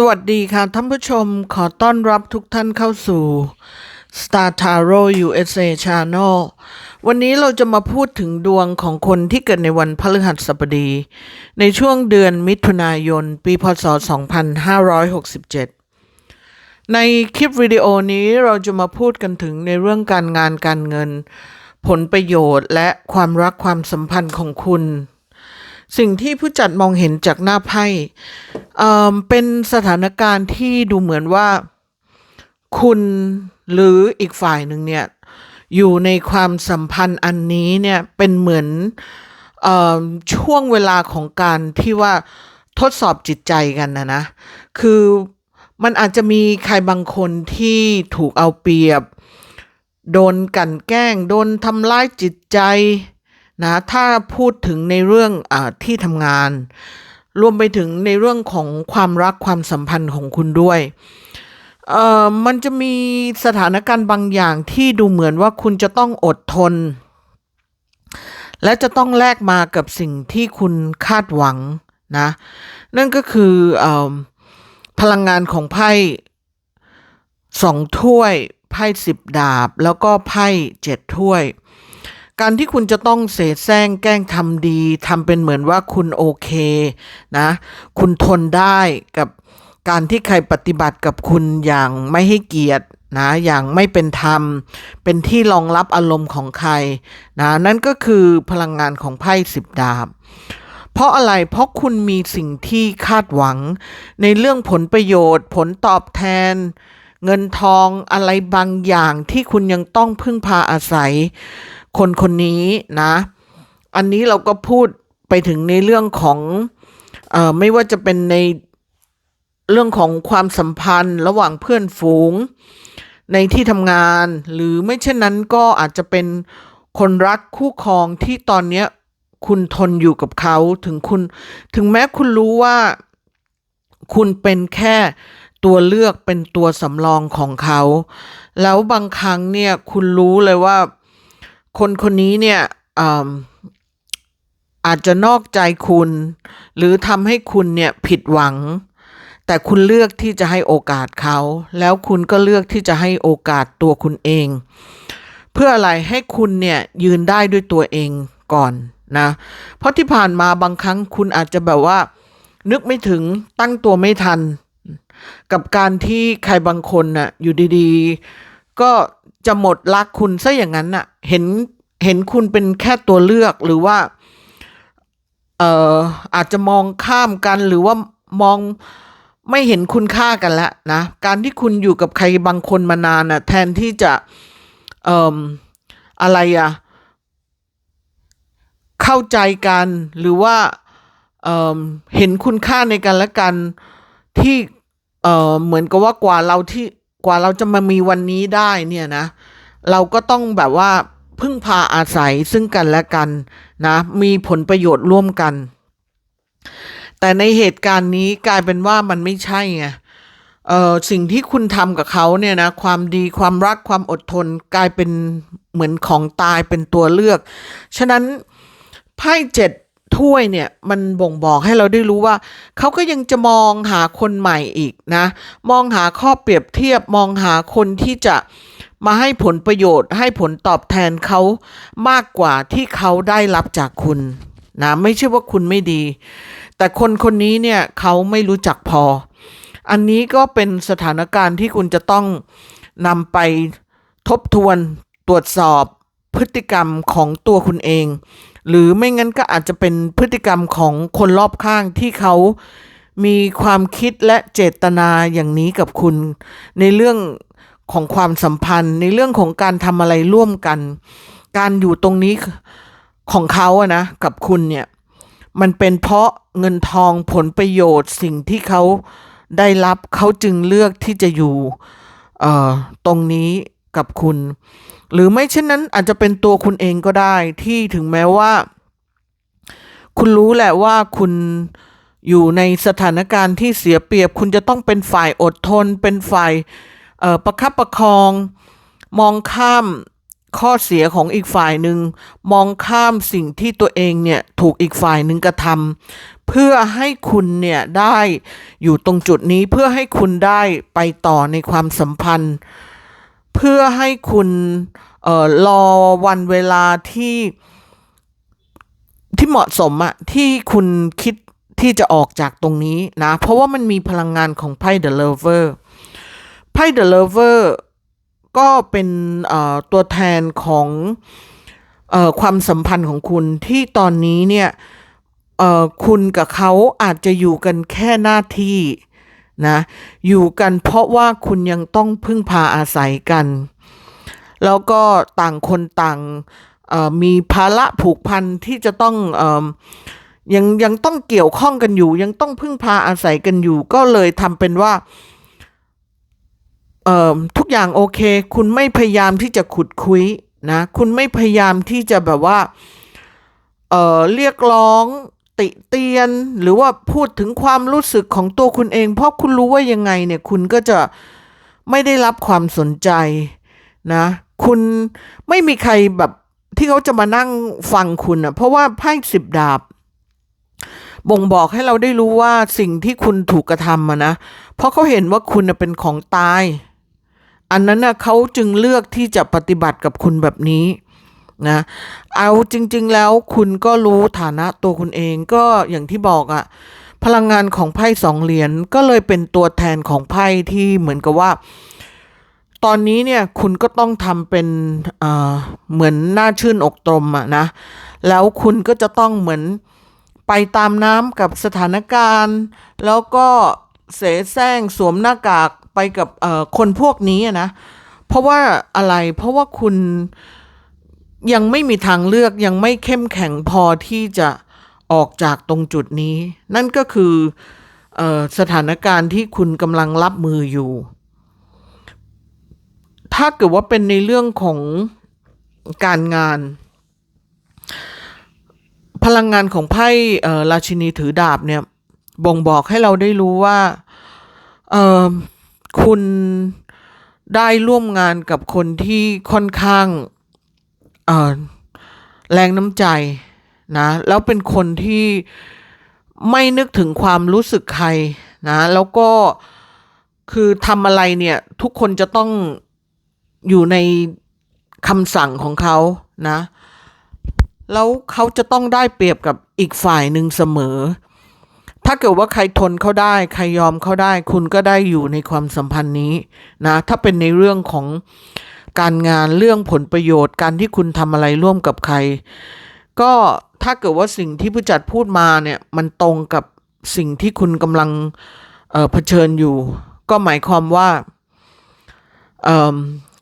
สวัสดีค่ะท่านผู้ชมขอต้อนรับทุกท่านเข้าสู่ Star Tarot USA Channel วันนี้เราจะมาพูดถึงดวงของคนที่เกิดในวันพฤหัสบดี ในช่วงเดือนมิถุนายน ปีพศ 2567 ในคลิปวิดีโอนี้เราจะมาพูดกันถึงในเรื่องการงานการเงิน ผลประโยชน์และความรักความสัมพันธ์ของคุณ สิ่งที่ผู้จัดมองเห็นจากหน้าไพ่เเป็นสถานการณ์ที่ดูเหมือนว่า คุณหรืออีกฝ่ายหนึ่งเนี่ย อยู่ในความสัมพันธ์อันนี้เนี่ยเป็นเหมือนอช่วงเวลาของการที่ว่าทดสอบจิตใจกันนะนะ คือมันอาจจะมีใครบางคนที่ถูกเอาเปรียบ โดนกันแกล้ง โดนทำร้ายจิตใจ นะถ้าพูดถึงในเรื่องอที่ทำงาน รวมไปถึงในเรื่องของความรักความสัมพันธ์ของคุณด้วยเอ่อมันจะมีสถานการณ์บางอย่างที่ดูเหมือนว่าคุณจะต้องอดทน และจะต้องแลกมากับสิ่งที่คุณคาดหวังนะนั่นก็คือเออพลังงานของไพ่สองถ้วย ไพ่สิบดาบ แล้วก็ไพ่เจ็ดถ้วย การที่คุณจะต้องเสแสร้งแกล้งทำดีทำเป็นเหมือนว่าคุณโอเคนะ คุณทนได้กับการที่ใครปฏิบัติกับคุณอย่างไม่ให้เกียรตินะอย่างไม่เป็นธรรม เป็นที่รองรับอารมณ์ของใครนะนั่นก็คือพลังงานของไพ่สิบดาบ เพราะอะไรเพราะคุณมีสิ่งที่คาดหวัง ในเรื่องผลประโยชน์ ผลตอบแทน เงินทองอะไรบางอย่างที่คุณยังต้องพึ่งพาอาศัย คนคนนี้นะ อันนี้เราก็พูดไปถึงในเรื่องของออไม่ว่าจะเป็นในเรื่องของความสัมพันธ์ระหว่างเพื่อนฝูง ในที่ทำงานหรือไม่เช่นนั้นก็อาจจะเป็นคนรักคู่ครองที่ตอนนี้คุณทนอยู่กับเขาถึงคุณ ถึงแม้คุณรู้ว่า คุณเป็นแค่ตัวเลือกเป็นตัวสำรองของเขา แล้วบางครั้งเนี่ยคุณรู้เลยว่า คนคนนี้เนี่ยอาอาจจะนอกใจคุณ หรือทำให้คุณเนี่ยผิดหวัง แต่คุณเลือกที่จะให้โอกาสเขา แล้วคุณก็เลือกที่จะให้โอกาสตัวคุณเอง เพื่ออะไรให้คุณเนี่ยยืนได้ด้วยตัวเองก่อนนะเพราะที่ผ่านมาบางครั้งคุณอาจจะแบบว่า นึกไม่ถึงตั้งตัวไม่ทัน กับการที่ใครบางคนน่ะอยู่ดีๆ ก็ จะหมดรักคุณซะอย่างนั้นน่ะ เห็นเห็นคุณเป็นแค่ตัวเลือกหรือว่า เอ่ออาจจะมองข้ามกันหรือว่ามองไม่เห็นคุณค่ากันแล้วนะการที่คุณอยู่กับใครบางคนมานานน่ะ แทนที่จะเอ่ออะไรอะเข้าใจกันหรือว่าเออเห็นคุณค่าในกันและกันที่เออเหมือนกับว่ากว่าเราที่ กว่าเราจะมามีวันนี้ได้เนี่ยนะ เราก็ต้องแบบว่าพึ่งพาอาศัยซึ่งกันและกันนะ มีผลประโยชน์ร่วมกัน แต่ในเหตุการณ์นี้กลายเป็นว่ามันไม่ใช่ไงเอ่อสิ่งที่คุณทำกับเขาเนี่ยนะความดีความรักความอดทนกลายเป็นเหมือนของตายเป็นตัวเลือก ฉะนั้นไพ่เจ็ด ถ้วยเนี่ยมันบ่งบอกให้เราได้รู้ว่า เขาก็ยังจะมองหาคนใหม่อีกนะ มองหาข้อเปรียบเทียบมองหาคนที่จะมาให้ผลประโยชน์ ให้ผลตอบแทนเขามากกว่าที่เขาได้รับจากคุณนะไม่ใช่ว่าคุณไม่ดี แต่คนคนนี้เนี่ยเขาไม่รู้จักพอ อันนี้ก็เป็นสถานการณ์ที่คุณจะต้องนำไปทบทวนตรวจสอบพฤติกรรมของตัวคุณเอง หรือไม่งั้นก็อาจจะเป็นพฤติกรรมของคนรอบข้างที่เขามีความคิดและเจตนาอย่างนี้กับคุณ ในเรื่องของความสัมพันธ์ ในเรื่องของการทำอะไรร่วมกัน การอยู่ตรงนี้ของเขาอะนะกับคุณเนี่ยมันเป็นเพราะเงินทองผลประโยชน์สิ่งที่เขาได้รับเขาจึงเลือกที่จะอยู่ตรงนี้ กับคุณ หรือไม่เช่นนั้นอาจจะเป็นตัวคุณเองก็ได้ที่ถึงแม้ว่า คุณรู้แหละว่าคุณอยู่ในสถานการณ์ที่เสียเปรียบ คุณจะต้องเป็นฝ่ายอดทน เป็นฝ่ายประคับประคอง มองข้ามข้อเสียของอีกฝ่ายหนึ่งมองข้ามสิ่งที่ตัวเองเนี่ยถูกอีกฝ่ายหนึ่งกระทำเพื่อให้คุณเนี่ยได้อยู่ตรงจุดนี้เพื่อให้คุณได้ไปต่อในความสัมพันธ์ เพื่อให้คุณเอ่อรอวันเวลาที่ที่เหมาะสมอะที่คุณคิดที่จะออกจากตรงนี้นะ เพราะว่ามันมีพลังงานของไพ่ The Lover ไพ่ The Lover ก็เป็นเอ่อตัวแทนของเอ่อความสัมพันธ์ของคุณที่ตอนนี้เนี่ยเอ่อคุณกับเขาอาจจะอยู่กันแค่หน้าที่ นะอยู่กันเพราะว่าคุณยังต้องพึ่งพาอาศัยกัน แล้วก็ต่างคนต่างมีภาระผูกพันที่จะต้องอยังยังต้องเกี่ยวข้องกันอยู่ ยังต้องพึ่งพาอาศัยกันอยู่ ก็เลยทำเป็นว่าทุกอย่างโอเค คุณไม่พยายามที่จะขุดคุยนะ คุณไม่พยายามที่จะแบบว่าเเรียกร้อง ติเตียนหรือว่าพูดถึงความรู้สึกของตัวคุณเอง เพราะคุณรู้ว่ายังไงเนี่ยคุณก็จะไม่ได้รับความสนใจนะ คุณไม่มีใครแบบที่เขาจะมานั่งฟังคุณอะเพราะว่าไพ่สิบดาบ บ่งบอกให้เราได้รู้ว่าสิ่งที่คุณถูกกระทำอะนะ เพราะเขาเห็นว่าคุณเป็นของตาย อันนั้นนะเขาจึงเลือกที่จะปฏิบัติกับคุณแบบนี้ นะเอาจริง ๆ แล้วคุณก็รู้ฐานะตัวคุณเองก็อย่างที่บอกอะพลังงานของไพ่สองเหรียญก็เลยเป็นตัวแทนของไพ่ที่เหมือนกับว่า ตอนนี้เนี่ยคุณก็ต้องทำเป็นเอ่อเหมือนหน้าชื่นอกตรมอะนะแล้วคุณก็จะต้องเหมือนไปตามน้ำกับสถานการณ์ แล้วก็เสแสร้งสวมหน้ากากไปกับคนพวกนี้นะเพราะว่าอะไรเพราะว่าคุณ ยังไม่มีทางเลือกยังไม่เข้มแข็งพอที่จะออกจากตรงจุดนี้ นั่นก็คือออสถานการณ์ที่คุณกำลังรับมืออยู่ ถ้าเกิดว่าเป็นในเรื่องของการงาน พลังงานของไพ่ราชินีถือดาบเนี่ย บ่งบอกให้เราได้รู้ว่าคุณได้ร่วมงานกับคนที่ค่อนข้าง แรงน้ำใจนะแล้วเป็นคนที่ไม่นึกถึงความรู้สึกใครนะแล้วก็คือทำอะไรเนี่ยทุกคนจะต้องอยู่ในคำสั่งของเขานะแล้วเขาจะต้องได้เปรียบกับอีกฝ่ายหนึ่งเสมอ ถ้าเกิดว่าใครทนเขาได้ ใครยอมเขาได้ คุณก็ได้อยู่ในความสัมพันธ์นี้นะ ถ้าเป็นในเรื่องของ การงานเรื่องผลประโยชน์การที่คุณทำอะไรร่วมกับใคร ก็ถ้าเกิดว่าสิ่งที่ผู้จัดพูดมาเนี่ยมันตรงกับสิ่งที่คุณกำลังเเผชิญอยู่ ก็หมายความว่า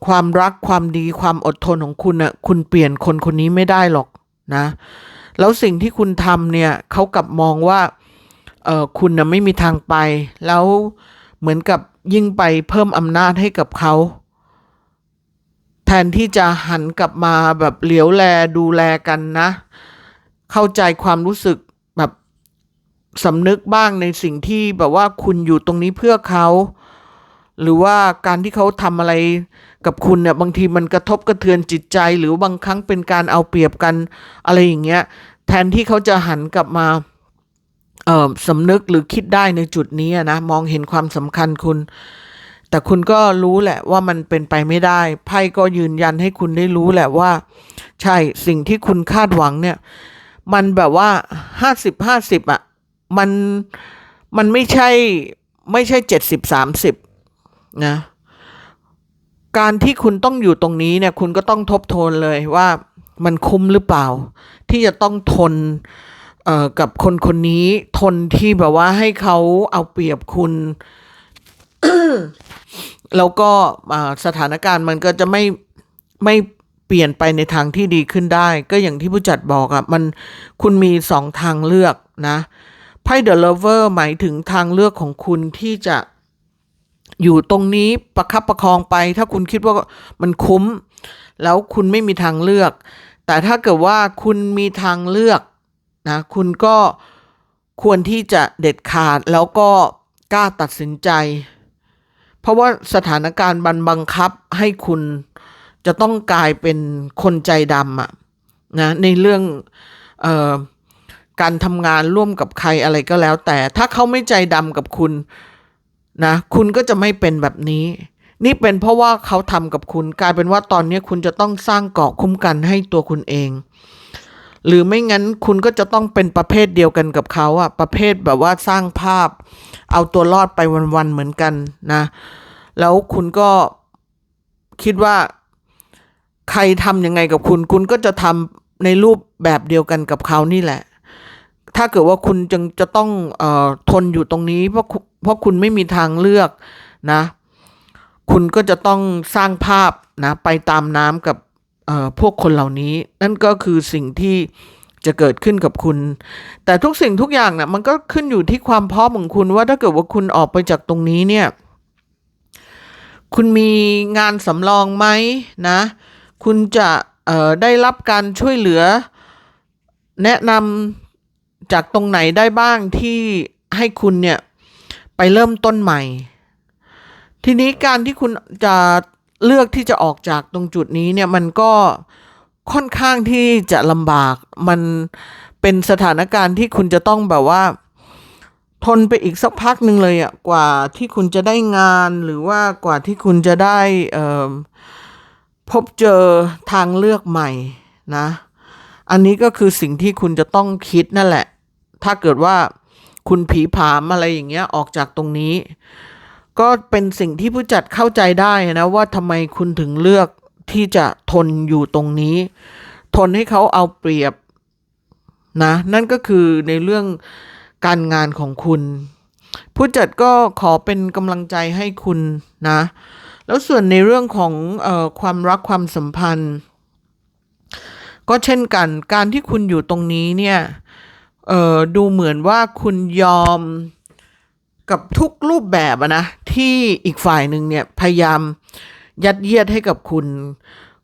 ความรักความดีความอดทนของคุณน่ะคุณเปลี่ยนคนคนนี้ไม่ได้หรอกนะ แล้วสิ่งที่คุณทำเนี่ยเขากลับมองว่าคุณน่ะไม่มีทางไป แล้วเหมือนกับยิ่งไปเพิ่มอำนาจให้กับเขา นที่จะหันกลับมาแบบเหลียวแลดูแลกันนะ เข้าใจความรู้สึกแบบสำนึกบ้างในสิ่งที่แบบว่าคุณอยู่ตรงนี้เพื่อเขาหรือว่าการที่เขาทำอะไรกับคุณเนี่ยบางทีมันกระทบกระเทือนจิตใจ หรือบางครั้งเป็นการเอาเปรียบกันอะไรอย่างเงี้ย แทนที่เขาจะหันกลับมาเอ่อสำนึกหรือคิดได้ในจุดนี้นะ มองเห็นความสำคัญคุณ แต่คุณก็รู้แหละว่ามันเป็นไปไม่ได้ ไพ่ก็ยืนยันให้คุณได้รู้แหละว่า ใช่สิ่งที่คุณคาดหวังเนี่ย มันแบบว่าห้าสิบห้าสิบอะ มันมันไม่ใช่ไม่ใช่เจ็ดสิบสามสิบนะการที่คุณต้องอยู่ตรงนี้เนี่ย คุณก็ต้องทบทวนเลยว่ามันคุ้มหรือเปล่า ที่จะต้องทนเอ่อกับคนคนนี้ทนที่แบบว่าให้เขาเอาเปรียบคุณ แล้วก็สถานการณ์มันก็จะไม่ไม่เปลี่ยนไปในทางที่ดีขึ้นได้ ก็อย่างที่ผู้จัดบอกอะ่ะมันคุณมีสองทางเลือกนะไพ่เดอะเลเวอร์หมายถึงทางเลือกของคุณที่จะอยู่ตรงนี้ประคับประคองไป ถ้าคุณคิดว่ามันคุ้ม แล้วคุณไม่มีทางเลือก แต่ถ้าเกิดว่าคุณมีทางเลือกนะคุณก็ควรที่จะเด็ดขาดแล้วก็กล้าตัดสินใจ เพราะว่าสถานการณ์บันบังคับให้คุณจะต้องกลายเป็นคนใจดำอะนะในเรื่องออการทำงานร่วมกับใครอะไรก็แล้ว แต่ถ้าเขาไม่ใจดำกับคุณนะคุณก็จะไม่เป็นแบบนี้ นี่เป็นเพราะว่าเขาทำกับคุณ กลายเป็นว่าตอนนี้คุณจะต้องสร้างเกาะคุ้มกันให้ตัวคุณเอง หรือไม่งั้นคุณก็จะต้องเป็นประเภทเดียวกันกับเขาอะประเภทแบบว่าสร้างภาพ เอาตัวรอดไปวันๆเหมือนกันนะ แล้วคุณก็คิดว่าใครทำยังไงกับคุณ คุณก็จะทำในรูปแบบเดียวกันกับเขานี่แหละ ถ้าเกิดว่าคุณจึงจะต้องออทนอยู่ตรงนี้ เพราะเพราะคุณไม่มีทางเลือกนะ คุณก็จะต้องสร้างภาพนะ ไปตามน้ำกับ พวกคนเหล่านี้ นั่นก็คือสิ่งที่จะเกิดขึ้นกับคุณ แต่ทุกสิ่งทุกอย่างนะ่ะมันก็ขึ้นอยู่ที่ความพร้อมของคุณว่าถ้าเกิดว่าคุณออกไปจากตรงนี้เนี่ย คุณมีงานสำรองไหมนะ คุณจะเอ่อได้รับการช่วยเหลือ แนะนำจากตรงไหนได้บ้างที่ให้คุณเนี่ยไปเริ่มต้นใหม่ ทีนี้การที่คุณจะ เลือกที่จะออกจากตรงจุดนี้เนี่ยมันก็ค่อนข้างที่จะลำบาก มันเป็นสถานการณ์ที่คุณจะต้องแบบว่า ทนไปอีกสักพักหนึ่งเลยอะกว่าที่คุณจะได้งานหรือว่ากว่าที่คุณจะได้พบเจอทางเลือกใหม่นะ อันนี้ก็คือสิ่งที่คุณจะต้องคิดนั่นแหละ ถ้าเกิดว่าคุณผีผามอะไรอย่างเงี้ยออกจากตรงนี้ ก็เป็นสิ่งที่ผู้จัดเข้าใจได้นะว่าทำไมคุณถึงเลือกที่จะทนอยู่ตรงนี้ ทนให้เขาเอาเปรียบนะ นั่นก็คือในเรื่องการงานของคุณ ผู้จัดก็ขอเป็นกำลังใจให้คุณนะ แล้วส่วนในเรื่องของออความรักความสัมพันธ์ ก็เช่นกันการที่คุณอยู่ตรงนี้เนี่ยดูเหมือนว่าคุณยอม กับทุกรูปแบบอะนะที่อีกฝ่ายหนึ่งเนี่ยพยายามยัดเยียดให้กับคุณ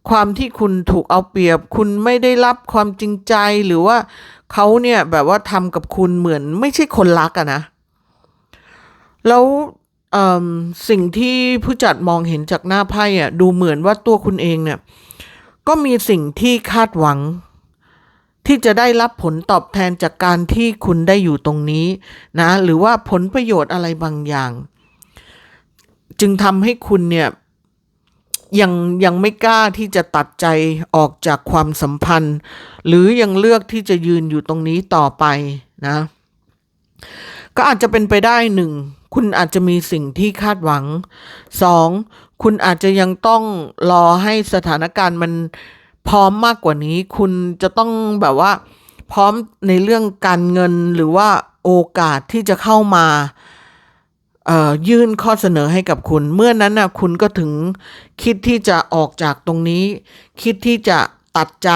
ความที่คุณถูกเอาเปรียบ คุณไม่ได้รับความจริงใจหรือว่าเขาเนี่ยแบบว่าทำกับคุณเหมือนไม่ใช่คนรักอะนะ แล้วสิ่งที่ผู้จัดมองเห็นจากหน้าไพ่อะดูเหมือนว่าตัวคุณเองเนี่ยก็มีสิ่งที่คาดหวัง ที่จะได้รับผลตอบแทนจากการที่คุณได้อยู่ตรงนี้นะ หรือว่าผลประโยชน์อะไรบางอย่าง จึงทำให้คุณเนี่ยยังยังไม่กล้าที่จะตัดใจออกจากความสัมพันธ์ หรือยังเลือกที่จะยืนอยู่ตรงนี้ต่อไปนะ ก็อาจจะเป็นไปได้หนึ่งคุณอาจจะมีสิ่งที่คาดหวังสองคุณอาจจะยังต้องรอให้สถานการณ์มัน พร้อมมากกว่านี้ คุณจะต้องแบบว่า พร้อมในเรื่องการเงินหรือว่าโอกาสที่จะเข้ามาเอ่อยื่นข้อเสนอให้กับคุณ เมื่อนั้นนะคุณก็ถึงคิดที่จะออกจากตรงนี้ คิดที่จะตัดใจ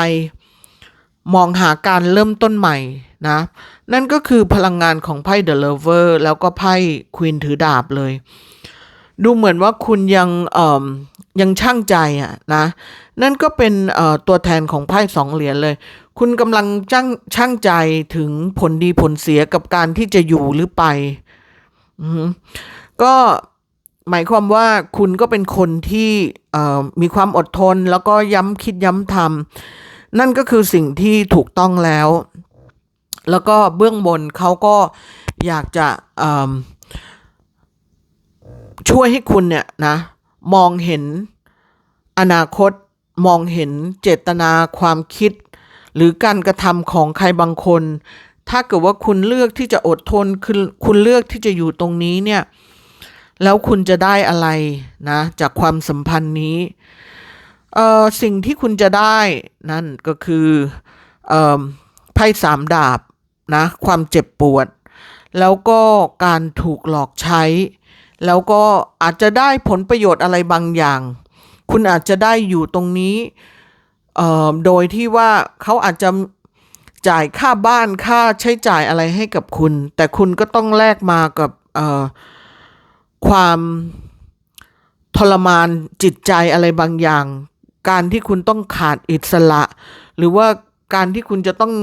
มองหาการเริ่มต้นใหม่นะ นั่นก็คือพลังงานของไพ่ The Lover แล้วก็ไพ่ควีนถือดาบเลย ดูเหมือนว่าคุณยังเอ่อยังช่างใจอะนะ นั่นก็เป็นตัวแทนของไพ่สองเหรียญเลย คุณกำลังช่างช่างใจถึงผลดีผลเสียกับการที่จะอยู่หรือไปอก็หมายความว่าคุณก็เป็นคนที่มีความอดทน แล้วก็ย้ำคิดย้ำทำนั่นก็คือสิ่งที่ถูกต้องแล้ว แล้วก็เบื้องบนเขาก็อยากจะช่วยให้คุณเนี่ยนะ มองเห็นอนาคต มองเห็นเจตนาความคิด หรือการกระทำของใครบางคน ถ้าเกิดว่าคุณเลือกที่จะอดทนคือคุณเลือกที่จะอยู่ตรงนี้เนี่ยแล้วคุณจะได้อะไรนะจากความสัมพันธ์นี้เอ่อสิ่งที่คุณจะได้นั่นก็คือเอ่อไพ่สามดาบนะความเจ็บปวด แล้วก็การถูกหลอกใช้ แล้วก็อาจจะได้ผลประโยชน์อะไรบางอย่าง คุณอาจจะได้อยู่ตรงนี้โดยที่ว่าเขาอาจจะจ่ายค่าบ้านค่าใช้จ่ายอะไรให้กับคุณ แต่คุณก็ต้องแลกมากับความทรมานจิตใจอะไรบางอย่าง การที่คุณต้องขาดอิสระ หรือว่าการที่คุณจะต้อง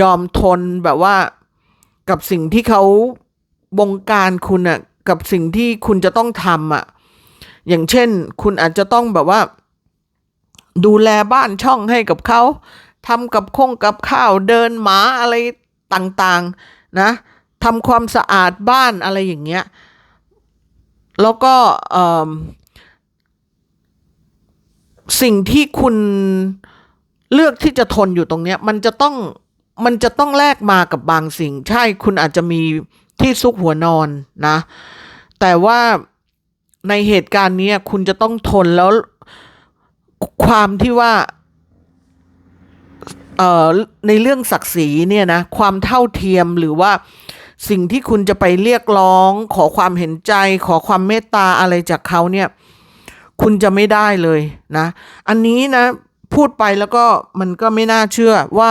ยอมทนแบบว่ากับสิ่งที่เขาบงการคุณอะกับสิ่งที่คุณจะต้องทำอะ อย่างเช่น คุณอาจจะต้องแบบว่า ดูแลบ้านช่องให้กับเขาทำกับคงกับข้าวเดินหมาอะไรต่างๆนะทำความสะอาดบ้านอะไรอย่างเงี้ย แล้วก็สิ่งที่คุณเลือกที่จะทนอยู่ตรงเนี้ย มันจะต้องมันจะต้องแลกมากับบางสิ่ง ใช่คุณอาจจะมีที่ซุกหัวนอนนะ แต่ว่า ในเหตุการณ์นี้คุณจะต้องทนแล้วความที่ว่าเอ่อในเรื่องศักดิ์ศรีเนี่ยนะความเท่าเทียมหรือว่าสิ่งที่คุณจะไปเรียกร้อง ขอความเห็นใจ ขอความเมตตาอะไรจากเขาเนี่ย คุณจะไม่ได้เลยนะ อันนี้นะพูดไปแล้วก็มันก็ไม่น่าเชื่อว่า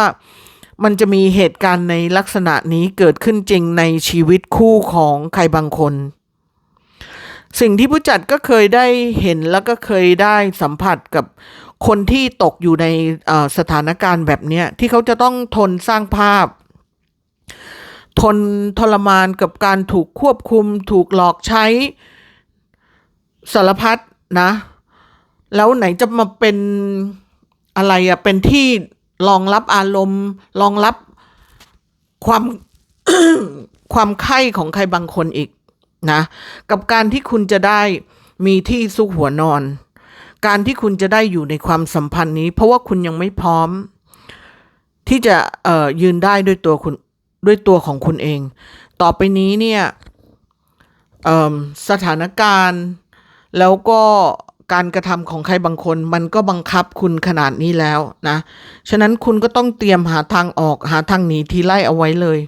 มันจะมีเหตุการณ์ในลักษณะนี้เกิดขึ้นจริงในชีวิตคู่ของใครบางคน สิ่งที่ผู้จัดก็เคยได้เห็นแล้วก็เคยได้สัมผัสกับคนที่ตกอยู่ในสถานการณ์แบบเนี้ยที่เขาจะต้องทนสร้างภาพ ทนทรมานกับการถูกควบคุม ถูกหลอกใช้สารพัดนะ แล้วไหนจะมาเป็นอะไรอะเป็นที่รองรับอารมณ์รองรับความความไข้ของใครบางคนอีก นะ กับการที่คุณจะได้มีที่ซุกหัวนอน การที่คุณจะได้อยู่ในความสัมพันธ์นี้ เพราะว่าคุณยังไม่พร้อม ที่จะยืนได้ด้วยตัวคุณด้วยตัวของคุณเอง ต่อไปนี้เนี่ยสถานการณ์แล้วก็การกระทำของใครบางคน มันก็บังคับคุณขนาดนี้แล้วนะ ฉะนั้นคุณก็ต้องเตรียมหาทางออกหาทางหนีทีไล่เอาไว้เลย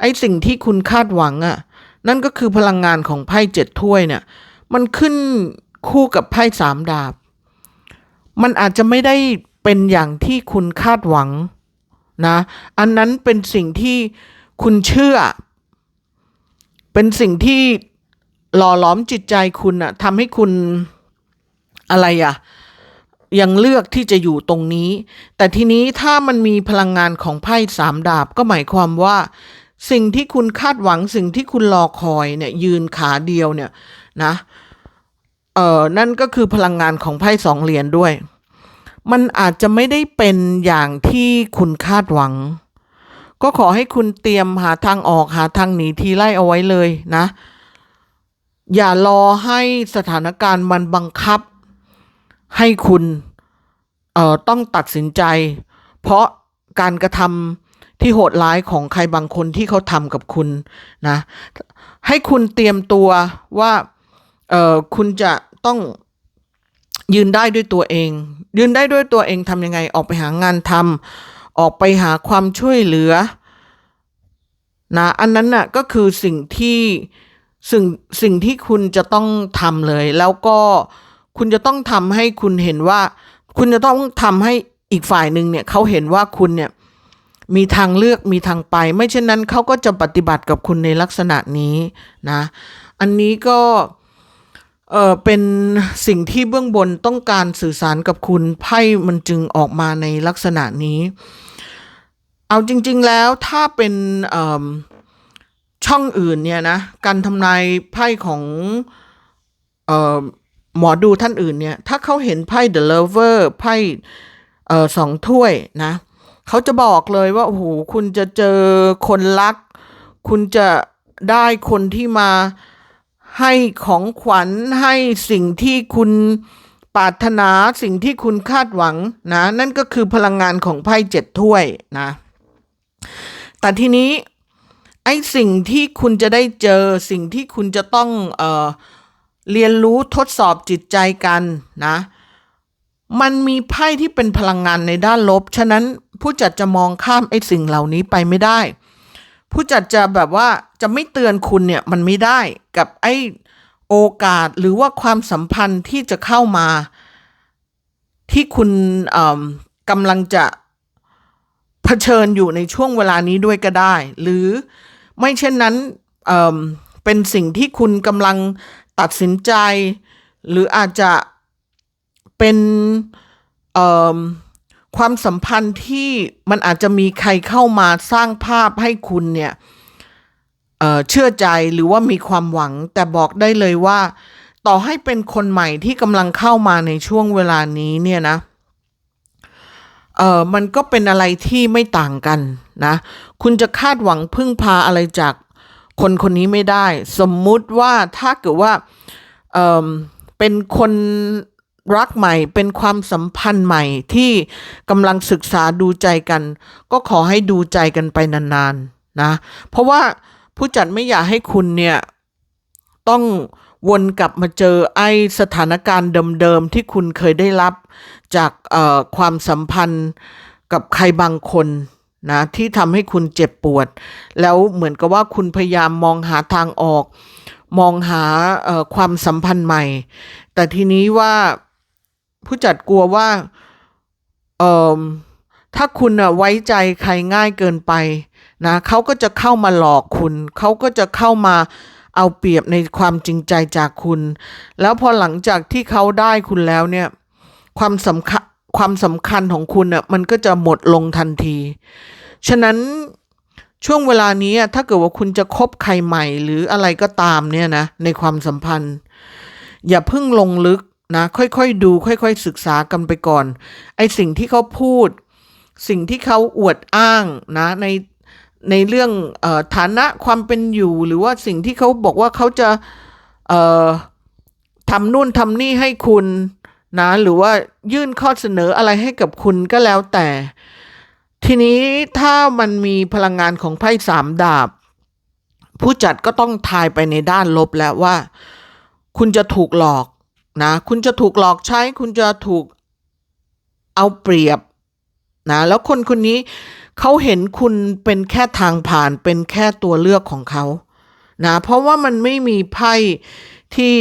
ไอ้สิ่งที่คุณคาดหวังอะ่ะ นั่นก็คือพลังงานของไพ่เจ็ดถ้วยเนี่ยมันขึ้นคู่กับไพ่สามดาบ มันอาจจะไม่ได้เป็นอย่างที่คุณคาดหวังนะ อันนั้นเป็นสิ่งที่คุณเชื่อ เป็นสิ่งที่หล่อหลอมจิตใจคุณอะทำให้คุณอะไรอะยังเลือกที่จะอยู่ตรงนี้ แต่ทีนี้ถ้ามันมีพลังงานของไพ่สามดาบก็หมายความว่า สิ่งที่คุณคาดหวังสิ่งที่คุณรอคอยเนี่ยยืนขาเดียวเนี่ยนะเออนั่นก็คือพลังงานของไพ่สองเหรียญด้วย มันอาจจะไม่ได้เป็นอย่างที่คุณคาดหวัง ก็ขอให้คุณเตรียมหาทางออกหาทางหนีทีไล่เอาไว้เลยนะ อย่ารอให้สถานการณ์มันบังคับ ให้คุณเอ่อต้องตัดสินใจ เพราะการกระทำ ที่โหดร้ายของใครบางคนที่เขาทำกับคุณนะ ให้คุณเตรียมตัวว่าเออคุณจะต้องยืนได้ด้วยตัวเอง ยืนได้ด้วยตัวเองทำยังไง ออกไปหางานทำออกไปหาความช่วยเหลือนะอันนั้นน่ะก็คือสิ่งที่สิ่งสิ่งที่คุณจะต้องทำเลย แล้วก็คุณจะต้องทำให้คุณเห็นว่า คุณจะต้องทำให้อีกฝ่ายหนึ่งเนี่ยเขาเห็นว่าคุณเนี่ย มีทางเลือกมีทางไป ไม่เช่นนั้นเขาก็จะปฏิบัติกับคุณในลักษณะนี้นะ อันนี้ก็เออเป็นสิ่งที่เบื้องบนต้องการสื่อสารกับคุณไพ่มันจึงออกมาในลักษณะนี้ เอาจริง ๆแล้วถ้าเป็นช่องอื่นเนี่ยนะการทำนายไพ่ของออหมอดูท่านอื่นเนี่ย ถ้าเขาเห็นไพ่ The Lover ไพ่เอ่สองถ้วยนะเขาจะบอกเลยว่าโอ้โหคุณจะเจอคนรัก คุณจะได้คนที่มาให้ของขวัญให้สิ่งที่คุณปรารถนาสิ่งที่คุณคาดหวังนะนั่นก็คือพลังงานของไพ่เจ็ดถ้วยนะแต่ทีนี้ไอ้สิ่งที่คุณจะได้เจอสิ่งที่คุณจะต้องเอ่อเรียนรู้ทดสอบจิตใจกันนะ มันมีไพ่ที่เป็นพลังงานในด้านลบ ฉะนั้นผู้จัดจะมองข้ามไอ้สิ่งเหล่านี้ไปไม่ได้ ผู้จัดจะแบบว่าจะไม่เตือนคุณเนี่ยมันไม่ได้กับไอ้โอกาสหรือว่าความสัมพันธ์ที่จะเข้ามา ที่คุณกำลังจะเผชิญอยู่ในช่วงเวลานี้ด้วยก็ได้ หรือไม่เช่นนั้นเเป็นสิ่งที่คุณกำลังตัดสินใจ หรืออาจจะ เป็นความสัมพันธ์ที่มันอาจจะมีใครเข้ามาสร้างภาพให้คุณเนี่ยเเชื่อใจหรือว่ามีความหวัง แต่บอกได้เลยว่า ต่อให้เป็นคนใหม่ที่กำลังเข้ามาในช่วงเวลานี้เนี่ยนะเออมันก็เป็นอะไรที่ไม่ต่างกันนะ คุณจะคาดหวังพึ่งพาอะไรจากคนคนนี้ไม่ได้ สมมุติว่าถ้าเกิดว่าเออเป็นคน รักใหม่เป็นความสัมพันธ์ใหม่ที่กำลังศึกษาดูใจกัน ก็ขอให้ดูใจกันไปนานๆนะ เพราะว่าผู้จัดไม่อยากให้คุณเนี่ยต้องวนกลับมาเจอไอ้สถานการณ์เดิมๆที่คุณเคยได้รับจากความสัมพันธ์กับใครบางคนนะที่ทำให้คุณเจ็บปวด แล้วเหมือนกับว่าคุณพยายามมองหาทางออก มองหาความสัมพันธ์ใหม่ แต่ทีนี้ว่า ผู้จัดกลัวว่าเออถ้าคุณอะไว้ใจใครง่ายเกินไปนะเขาก็จะเข้ามาหลอกคุณ เขาก็จะเข้ามาเอาเปรียบในความจริงใจจากคุณ แล้วพอหลังจากที่เขาได้คุณแล้วเนี่ย ความสำคัญความสำคัญของคุณอะมันก็จะหมดลงทันที ฉะนั้นช่วงเวลานี้อะถ้าเกิดว่าคุณจะคบใครใหม่หรืออะไรก็ตามเนี่ยนะในความสัมพันธ์ อย่าเพิ่งลงลึก นะค่อยๆดู ค่อย ๆ ศึกษากันไปก่อน ไอสิ่งที่เขาพูด สิ่งที่เขาอวดอ้างนะในในเรื่องอฐานะความเป็นอยู่หรือว่าสิ่งที่เขาบอกว่าเขาจะทำนู่นทำนี่ให้คุณนะหรือว่ายื่นข้อเสนออะไรให้กับคุณก็แล้วแต่ ทีนี้ถ้ามันมีพลังงานของไพ่สามดาบ ผู้จัดก็ต้องทายไปในด้านลบแล้วว่า คุณจะถูกหลอก นะ คุณจะถูกหลอกใช้ คุณจะถูกเอาเปรียบนะ แล้วคนคนนี้เขาเห็นคุณเป็นแค่ทางผ่าน เป็นแค่ตัวเลือกของเขานะ เพราะว่ามันไม่มีไพ่ที่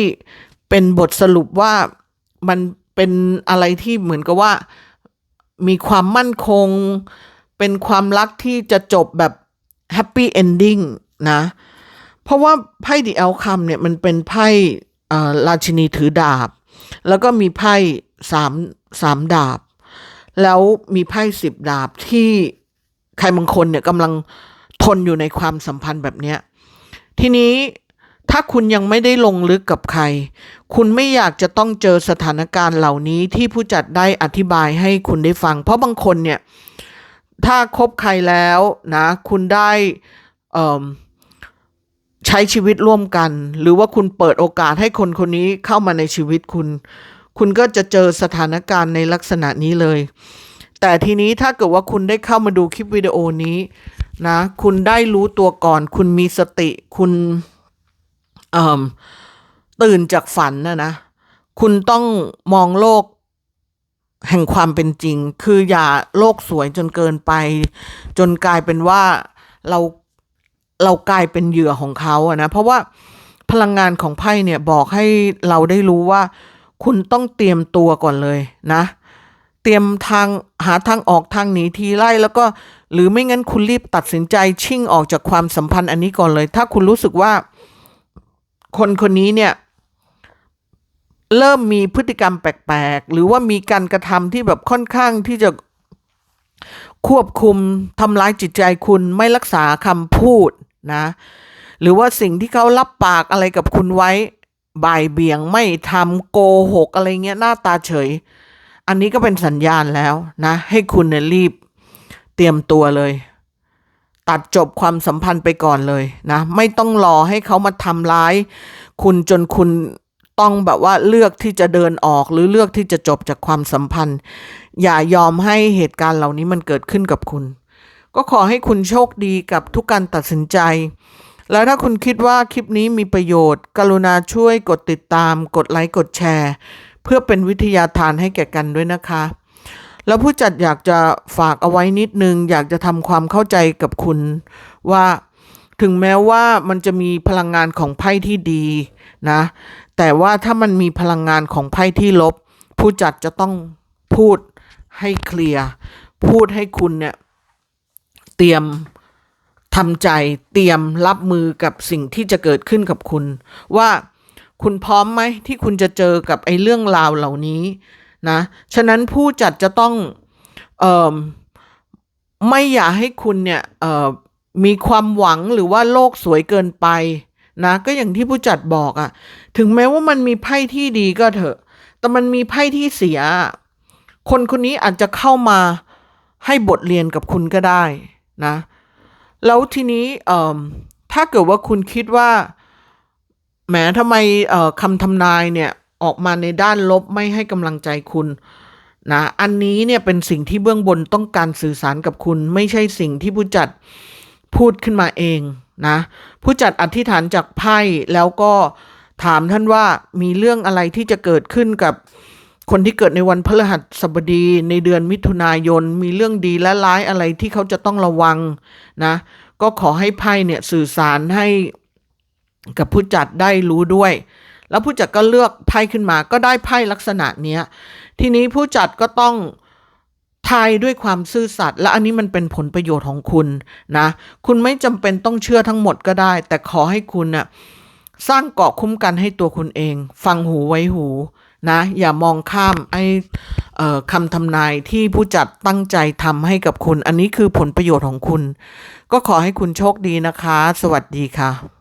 เป็นบทสรุปว่ามันเป็นอะไรที่เหมือนกับว่ามีความมั่นคง เป็นความรักที่จะจบแบบแฮปปี้เอนดิ้งนะ เพราะว่าไพ่ดีเอลคัมเนี่ยมันเป็นไพ่ ราชินีถือดาบ แล้วก็มีไพ่สามสามดาบ แล้วมีไพ่สิบดาบที่ใครบางคนเนี่ยกำลังทนอยู่ในความสัมพันธ์แบบเนี้ยทีนี้ถ้าคุณยังไม่ได้ลงลึกกับใคร คุณไม่อยากจะต้องเจอสถานการณ์เหล่านี้ที่ผู้จัดได้อธิบายให้คุณได้ฟัง เพราะบางคนเนี่ย ถ้าคบใครแล้วนะ คุณได้อื ใช้ชีวิตร่วมกัน หรือว่าคุณเปิดโอกาสให้คนคนนี้เข้ามาในชีวิตคุณ คุณก็จะเจอสถานการณ์ในลักษณะนี้เลย แต่ทีนี้ถ้าเกิดว่าคุณได้เข้ามาดูคลิปวิดีโอนี้นะคุณได้รู้ตัวก่อน คุณมีสติ คุณตื่นจากฝันนะนะ คุณต้องมองโลกแห่งความเป็นจริง คืออย่าโลกสวยจนเกินไป จนกลายเป็นว่าเรา เรากลายเป็นเหยื่อของเขาอะนะ เพราะว่าพลังงานของไพ่เนี่ยบอกให้เราได้รู้ว่า คุณต้องเตรียมตัวก่อนเลยนะ เตรียมทางหาทางออกทางหนีทีไล่แล้วก็หรือไม่งั้นคุณรีบตัดสินใจชิ่งออกจากความสัมพันธ์อันนี้ก่อนเลย ถ้าคุณรู้สึกว่า คนคนนี้เนี่ย เริ่มมีพฤติกรรมแปลกๆ หรือว่ามีการกระทำที่แบบค่อนข้างที่จะควบคุมทำร้ายจิตใจคุณไม่รักษาคำพูด นะ หรือว่าสิ่งที่เขารับปากอะไรกับคุณไว้บ่ายเบี่ยงไม่ทำโกหกอะไรเงี้ยหน้าตาเฉย อันนี้ก็เป็นสัญญาณแล้วนะ ให้คุณเนี่ยรีบเตรียมตัวเลย ตัดจบความสัมพันธ์ไปก่อนเลยนะ ไม่ต้องรอให้เขามาทำร้าย คุณจนคุณต้องแบบว่าเลือกที่จะเดินออกหรือเลือกที่จะจบจากความสัมพันธ์ อย่ายอมให้เหตุการณ์เหล่านี้มันเกิดขึ้นกับคุณ ก็ขอให้คุณโชคดีกับทุกการตัดสินใจ แล้วถ้าคุณคิดว่าคลิปนี้มีประโยชน์ กรุณาช่วยกดติดตาม กดไลค์กดแชร์ เพื่อเป็นวิทยาทานให้แก่กันด้วยนะคะ แล้วผู้จัดอยากจะฝากเอาไว้นิดนึง อยากจะทำความเข้าใจกับคุณว่าถึงแม้ว่ามันจะมีพลังงานของไพ่ที่ดีนะ แต่ว่าถ้ามันมีพลังงานของไพ่ที่ลบ ผู้จัดจะต้องพูดให้เคลียร์ พูดให้คุณเนี่ย เตรียมทำใจเตรียมรับมือกับสิ่งที่จะเกิดขึ้นกับคุณ ว่าคุณพร้อมไหมที่คุณจะเจอกับไอ้เรื่องราวเหล่านี้นะฉะนั้นผู้จัดจะต้องเอ่อไม่อยากให้คุณเนี่ยเอ่อมีความหวังหรือว่าโลกสวยเกินไปนะก็อย่างที่ผู้จัดบอกอะถึงแม้ว่ามันมีไพ่ที่ดีก็เถอะ แต่มันมีไพ่ที่เสีย คนคนนี้อาจจะเข้ามาให้บทเรียนกับคุณก็ได้ นะ แล้วทีนี้ถ้าเกิดว่าคุณคิดว่าแหมทำไมคำทำนายเนี่ยออกมาในด้านลบไม่ให้กำลังใจคุณนะอันนี้เนี่ยเป็นสิ่งที่เบื้องบนต้องการสื่อสารกับคุณ ไม่ใช่สิ่งที่ผู้จัดพูดขึ้นมาเองนะผู้จัดอธิษฐานจากไพ่แล้วก็ถามท่านว่ามีเรื่องอะไรที่จะเกิดขึ้นกับ คนที่เกิดในวันพฤหัสบดีในเดือนมิถุนายน มีเรื่องดีและร้ายอะไรที่เขาจะต้องระวังนะ ก็ขอให้ไพ่เนี่ยสื่อสารให้กับผู้จัดได้รู้ด้วย แล้วผู้จัดก็เลือกไพ่ขึ้นมา ก็ได้ไพ่ลักษณะเนี้ย ทีนี้ผู้จัดก็ต้องทายด้วยความซื่อสัตย์และอันนี้มันเป็นผลประโยชน์ของคุณนะ คุณไม่จำเป็นต้องเชื่อทั้งหมดก็ได้ แต่ขอให้คุณน่ะสร้างเกราะคุ้มกันให้ตัวคุณเอง ฟังหูไว้หู นะ อย่ามองข้ามไอ้คำทำนายที่ผู้จัดตั้งใจทำให้กับคุณ อันนี้คือผลประโยชน์ของคุณ ก็ขอให้คุณโชคดีนะคะ สวัสดีค่ะ